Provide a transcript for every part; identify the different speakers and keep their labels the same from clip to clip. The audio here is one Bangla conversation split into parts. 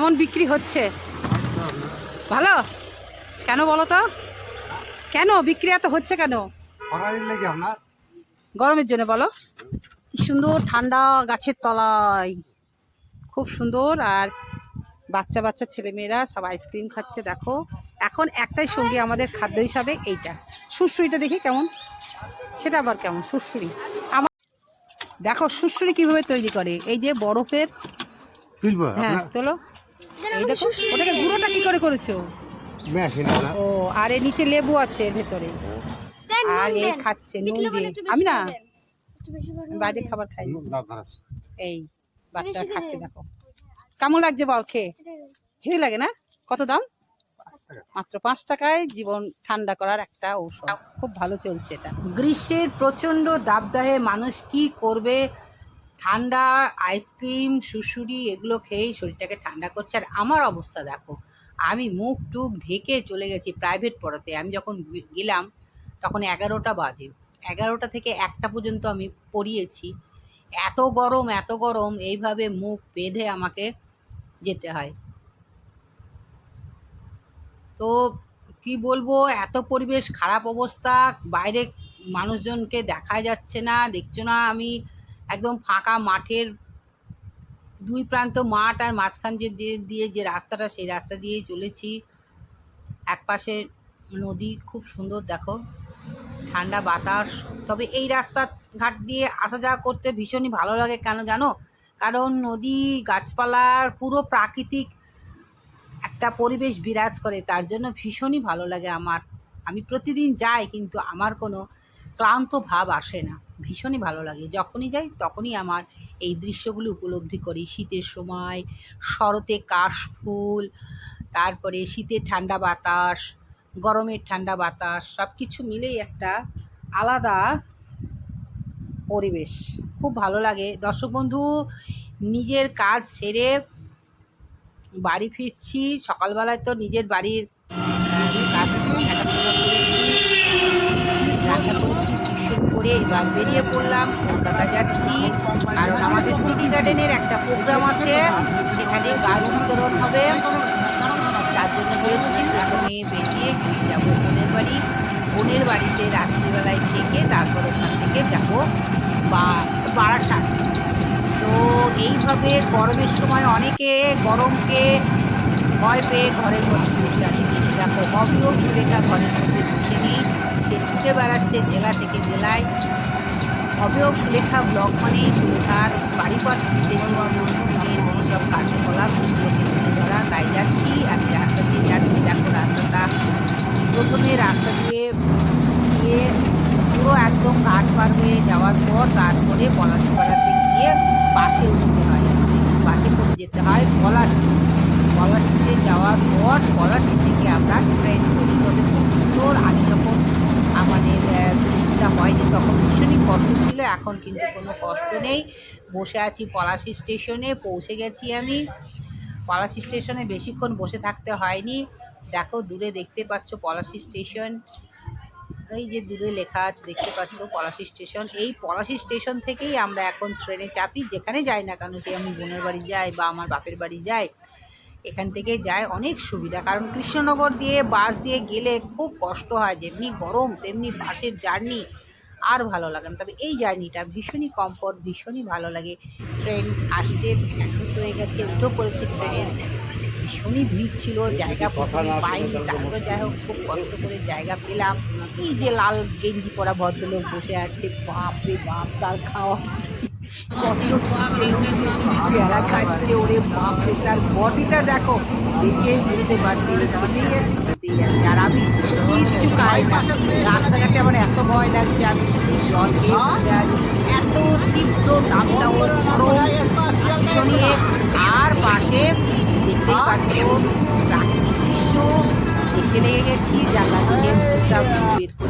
Speaker 1: কেমন বিক্রি হচ্ছে? ভালো? কেন বলো তো? কেন বিক্রি এত হচ্ছে কেন? গরমের জন্য বলো। কি সুন্দর ঠান্ডা গাছের তলায়। খুব সুন্দর। আর বাচ্চা বাচ্চা ছেলেমেয়েরা সব আইসক্রিম খাচ্ছে দেখো। এখন একটাই সঙ্গী আমাদের খাদ্য হিসাবে এইটা। সুরসুরিটা দেখি কেমন? সেটা আবার কেমন? সুরসুরি আমার দেখো সুরসুরি কীভাবে তৈরি করে। এই যে বরফের হ্যাঁ তোলো। এই দেখো ওটাকে গুঁড়োটা কি করে করেছ? ও আর এর নিচে লেবু আছে এর ভেতরে। আর এই খাচ্ছে নুন দিয়ে। আমি না বাইরে খাবার খাই। এই বাচ্চা খাচ্ছে দেখো। কেমন লাগছে বল খেয়ে? হেভি লাগে না? কত দাম? মাত্র পাঁচ টাকায় জীবন ঠান্ডা করার একটা ঔষধ। খুব ভালো চলছে এটা। গ্রীষ্মের প্রচণ্ড দাবদাহে মানুষ কি করবে ঠান্ডা আইসক্রিম সুসুরি এগুলো খেয়েই শরীরটাকে ঠান্ডা করছে। আর আমার অবস্থা দেখো, আমি মুখ টুক ঢেকে চলে গেছি প্রাইভেট পড়াতে। আমি যখন গেলাম, তখন এগারোটা বাজে। এগারোটা থেকে একটা পর্যন্ত আমি পড়িয়েছি। এত গরম এত গরম, এইভাবে মুখ বেঁধে আমাকে যেতে হয়। তো কি বলব, এত পরিবেশ খারাপ অবস্থা, বাইরে মানুষজনকে দেখা যাচ্ছে না, দেখছ না আমি একদম ফাঁকা মাঠের দুই প্রান্ত মাঠ আর মাঝখান যে দিয়ে যে রাস্তাটা, সেই রাস্তা দিয়েই চলেছি। এক পাশে নদী খুব সুন্দর, দেখো। ঠান্ডা বাতাস। তবে এই রাস্তা ঘাট দিয়ে আসা যাওয়া করতে ভীষণই ভালো লাগে, কেন জানো? কারণ নদী, গাছপালার পুরো প্রাকৃতিক একটা পরিবেশ বিরাজ করে, তার জন্য ভীষণই ভালো লাগে আমার। আমি প্রতিদিন যাই, কিন্তু আমার কোনো ক্লান্ত ভাব আসে না। ভীষণই ভালো লাগে। যখনই যাই তখনই আমার এই দৃশ্যগুলো উপলব্ধি করি। শীতের সময় শরতে কাশফুল, তারপরে শীতের ঠান্ডা বাতাস, গরমের ঠান্ডা বাতাস সব কিছু মিলেই একটা আলাদা পরিবেশ। খুব ভালো লাগে। দর্শক বন্ধু, নিজের কাজ সেরে বাড়ি ফিরছি। সকালবেলায় তো নিজের বাড়ির আহ, কাজ দেখাশোনা করেছি রান্না করেছি টিউশন করে এবার বেরিয়ে পড়লাম, কলকাতা যাচ্ছি। কারণ আমাদের সিটি গার্ডেনের একটা প্রোগ্রাম আছে, সেখানে গাছ বিতরণ হবে। তার জন্য বেরোচ্ছি প্রথমে বেরিয়ে গিয়ে যাব বোনের বাড়ি। বোনের বাড়িতে রাত্রিবেলায় থেকে তারপর ওখান থেকে যাব বা বারাসাত। তো এইভাবে গরমের সময় অনেকে গরমকে ভয় পেয়ে ঘরের মধ্যে বসে আছে। দেখো হবিও সুরেখা ঘরের মধ্যে বসে নেই সে ছুটে বেড়াচ্ছে জেলা থেকে জেলায়। হবেও সুলেখা ব্লক মানেই সুলেখার জীবনের যেসব কার্যকলাপ সেগুলোকে তুলে ধরা। তাই যাচ্ছি, আমি রাস্তা দিয়ে যাচ্ছি। দেখো, রাস্তাটা প্রথমে রাস্তা দিয়ে গিয়ে পুরো একদম ঘাট পার হয়ে যাওয়ার পর তারপরে পলাশপাড়াতে গিয়ে বাসে উঠতে হয়। বাসে করে যেতে হয় পলাশি। পলাশিতে যাওয়ার পর পলাশি থেকে আমরা ট্রেন করি। তবে খুব সুন্দর। আগে যখন আমাদের ব্রিজটা হয়নি, তখন ভীষণই কষ্ট ছিল, এখন কিন্তু কোনো কষ্ট নেই। বসে আছি পলাশি স্টেশনে, পৌঁছে গেছি আমি। পলাশি স্টেশনে বেশিক্ষণ বসে থাকতে হয়নি। দেখো, দূরে দেখতে পাচ্ছ পলাশি স্টেশন। এই যে দূরে লেখা আছে, দেখতে পাচ্ছ পলাশি স্টেশন। এই পলাশি স্টেশন থেকেই আমরা এখন ট্রেনে চাপি, যেখানে যাই না কেন, সে আমি বোনের বাড়ি যাই বা আমার বাপের বাড়ি যাই এখান থেকে যায় অনেক সুবিধা। কারণ কৃষ্ণনগর দিয়ে বাস দিয়ে গেলে খুব কষ্ট হয় যেমনি গরম তেমনি বাসের জার্নি আর ভালো লাগে না। তবে এই জার্নিটা ভীষণই কমফোর্ট ভীষণই ভালো লাগে। ট্রেন আসছে অ্যাডমিস হয়ে গেছে উঠেও পড়েছে ট্রেনের ভীষণই ভিড় ছিল জায়গা প্রথমে পাইনি তারপরে যাই হোক খুব কষ্ট করে জায়গা পেলাম। এই যে লাল গেঞ্জি পরা ভদ্রলোক বসে আছে বাপ রে বাপ তার খাওয়া দেখো বুঝতে পারছি আর আমি রাস্তাঘাটে আমার এত ভয় লাগছে আমি জল এত তীব্র দামটা আর পাশে দেখতেই পাচ্ছ দৃশ্য দেখে লেগে গেছি জানলা থেকে বের করে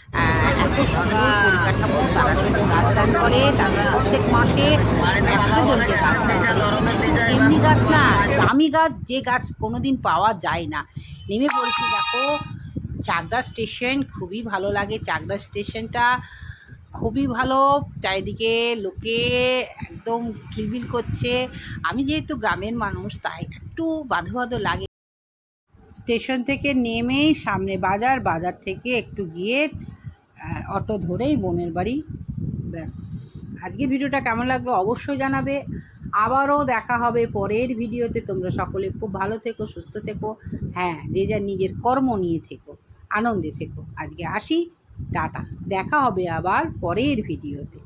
Speaker 1: সুন্দর পরিকাঠামো, তারা শুধু গাছ করে, তাদের প্রত্যেক মাসে একশো এমনি গাছ না, দামি গাছ, যে গাছ কোনোদিন পাওয়া যায় না। নেমে পড়েছি, দেখো, চাকদা স্টেশন, খুবই ভালো লাগে। চাকদা স্টেশনটা খুবই ভালো, চারিদিকে লোকে একদম কিলবিল করছে। আমি যেহেতু গ্রামের মানুষ, তাই একটু বাধো বাধো লাগে। স্টেশন থেকে নেমেই সামনে বাজার বাজার থেকে একটু গিয়ে অটো ধরেই বোনের বাড়ি। ব্যাস। আজকের ভিডিওটা কেমন লাগল অবশ্যই জানাবে। আবারও দেখা হবে পরের ভিডিওতে। তোমরা সকলে খুব ভালো থেকো, সুস্থ থেকো। হ্যাঁ যে যার নিজের কর্ম নিয়ে থেকো, আনন্দে থেকো। আজকে আসি। টাটা। দেখা হবে আবার পরের ভিডিওতে।